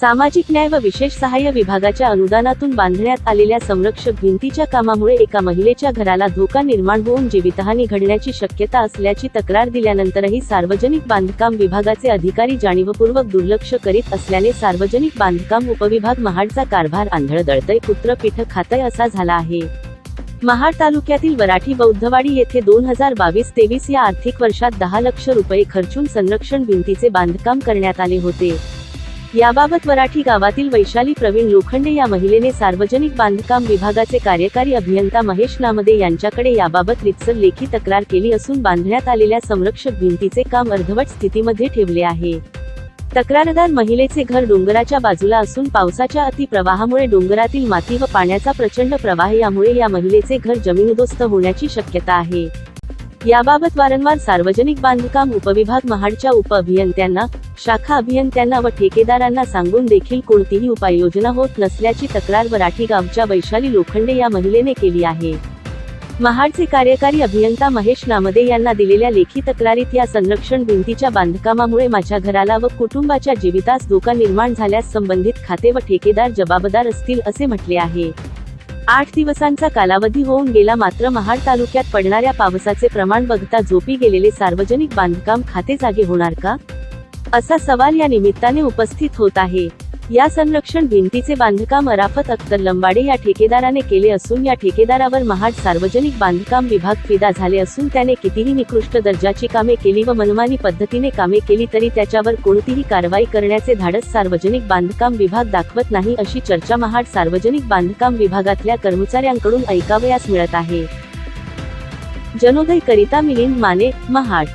सामाजिक न्याय व विशेष सहाय्य विभागाच्या अनुदानातून बांधण्यात आलेल्या संरक्षक भिंतीच्या कामामुळे एका महिलेच्या घराला धोका निर्माण होऊन जीवितहानी घडण्याची शक्यता असल्याची तक्रार दिल्यानंतरही सार्वजनिक बांधकाम विभागाचे अधिकारी जाणीवपूर्वक दुर्लक्ष करीत असल्याने सार्वजनिक बांधकाम उपविभाग महाडचा कारभार आंधळ दळतय पुत्र पीठ खातय असा झाला आहे. महाड तालुक्यातील वराठी बौद्धवाडी येथे दोन हजार बावीस तेवीस या आर्थिक वर्षात दहा लक्ष रुपये खर्चून संरक्षण भिंतीचे बांधकाम करण्यात आले होते. याबाबत वराठी गावातील वैशाली प्रवीण लोखंडे या महिलेने सार्वजनिक बांधकाम विभागाचे कार्यकारी अभियंता महेश नामदे यांच्याकडे याबाबत रितसर लेखी तक्रार केली असून बांधण्यात आलेल्या संरक्षक भिंतीचे काम अर्धवट स्थितीमध्ये ठेवले आहे. तक्रारदार महिलेचे घर डोंगराच्या बाजूला असून पावसाच्या अतिप्रवाहामुळे डोंगरातील माती व पाण्याचा प्रचंड प्रवाह यामुळे या महिलेचे घर जमीनदोस्त होण्याची शक्यता आहे. याबाबत वारंवार सार्वजनिक बांधकाम उपविभाग महाडच्या उप अभियंत्यांना शाखा अभियंत्यांना व ठेकेदारांना सांगून देखील कोणतीही उपाययोजना होत नसल्याची तक्रार वराठी गावच्या वैशाली लोखंडे या महिलेने केली आहे. महाडचे कार्यकारी अभियंता महेश नामदे यांना दिलेल्या लेखी तक्रारीत या संरक्षण भिंतीच्या बांधकामामुळे माझ्या घराला व कुटुंबाच्या जीवितास धोका निर्माण झाल्यास संबंधित खाते व ठेकेदार जबाबदार असतील असे म्हटले आहे. आठ दिवसांचा कालावधी होऊन गेला मात्र महाड तालुक्यात पडणाऱ्या पावसाचे प्रमाण बघता झोपी गेलेले सार्वजनिक बांधकाम खाते जागे होणार का? असा सवाल या निमित्ताने उपस्थित होत आहे. या संरक्षण भिंतीचे बांधकाम अराफत अख्तर लंबाडे या ठेकेदाराने केले असून या ठेकेदारावर महाड सार्वजनिक बांधकाम विभाग फिदा झाले असून त्याने कितीही निकृष्ट दर्जाची कामे केली व मनमानी पद्धतीने कामे केली तरी त्याच्यावर कोणतीही कारवाई करण्याचे धाडस सार्वजनिक बांधकाम विभाग दाखवत नाही अशी चर्चा महाड सार्वजनिक बांधकाम विभागातल्या कर्मचाऱ्यांकडून ऐकावयास मिळत आहे. जनोदय करिता मिलिंद माने महाड.